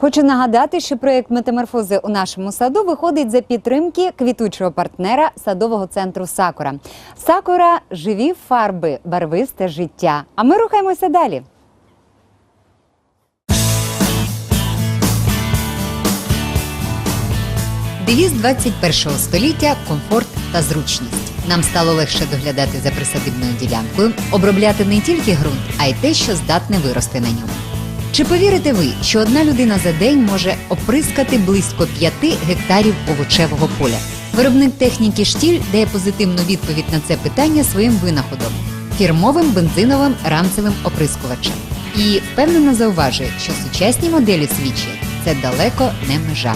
Хочу нагадати, що проєкт метаморфози у нашому саду виходить за підтримки квітучого партнера садового центру Сакура. Сакура живі фарби, барвисте життя. А ми рухаємося далі. Девіз 21 століття комфорт та зручність. Нам стало легше доглядати за присадибною ділянкою, обробляти не тільки ґрунт, а й те, що здатне вирости на ньому. Чи повірите ви, що одна людина за день може оприскати близько 5 гектарів овочевого поля? Виробник техніки штіль дає позитивну відповідь на це питання своїм винаходом фірмовим бензиновим ранцевим оприскувачем. І впевнено зауважує, що сучасні моделі свічі це далеко не межа.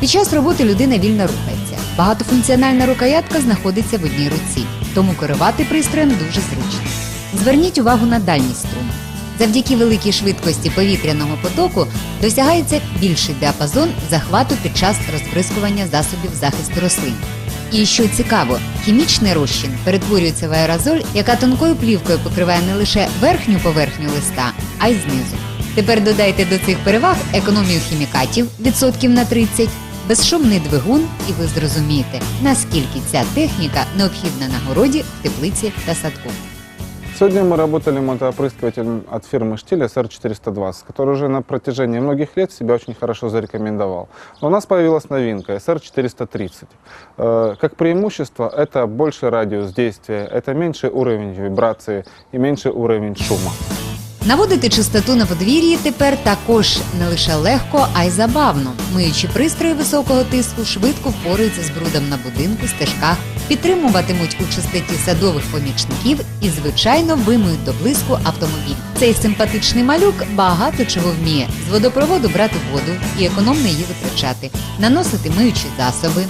Під час роботи людина вільно рухається. Багатофункціональна рукоятка знаходиться в одній руці, тому керувати пристроєм дуже зручно. Зверніть увагу на дальній струм. Завдяки великій швидкості повітряного потоку досягається більший діапазон захвату під час розбризкування засобів захисту рослин. І що цікаво, хімічний розчин перетворюється в аерозоль, яка тонкою плівкою покриває не лише верхню поверхню листа, а й знизу. Тепер додайте до цих переваг економію хімікатів відсотків на 30, безшумний двигун, і ви зрозумієте, наскільки ця техніка необхідна на городі, в теплиці та садку. Сегодня мы работали мотоопрыскивателем от фирмы Штиль SR420, который уже на протяжении многих лет себя очень хорошо зарекомендовал. Но у нас появилась новинка SR430. Э, Как преимущество, это больший радиус действия, это меньший уровень вибрации и меньший уровень шума. Наводити чистоту на подвір'ї тепер також не лише легко, а й забавно. Миючі пристрої високого тиску швидко впораються з брудом на будинку, стежках, підтримуватимуть у чистоті садових помічників і, звичайно, вимиють до блиску автомобіль. Цей симпатичний малюк багато чого вміє: з водопроводу брати воду і економно її витрачати, наносити миючі засоби,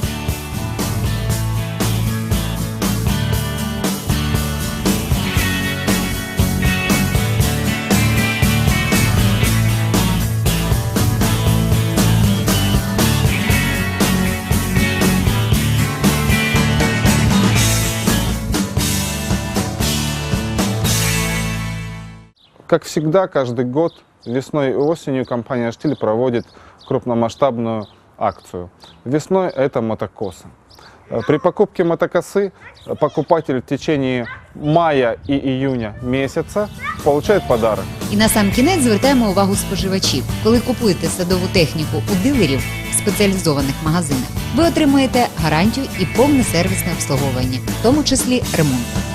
Как всегда, каждый год весной и осенью компания Штиль проводит крупномасштабную акцию. Весной это мотокосы. Э, При покупке мотокосы э, покупатель в течение мая и июня месяца получает подарок. І на сам кінець звертаємо увагу споживачів. Коли купуєте садову техніку у дилерів в спеціалізованих магазинах, ви отримуєте гарантію і повне сервісне обслуговування, в тому числі ремонт.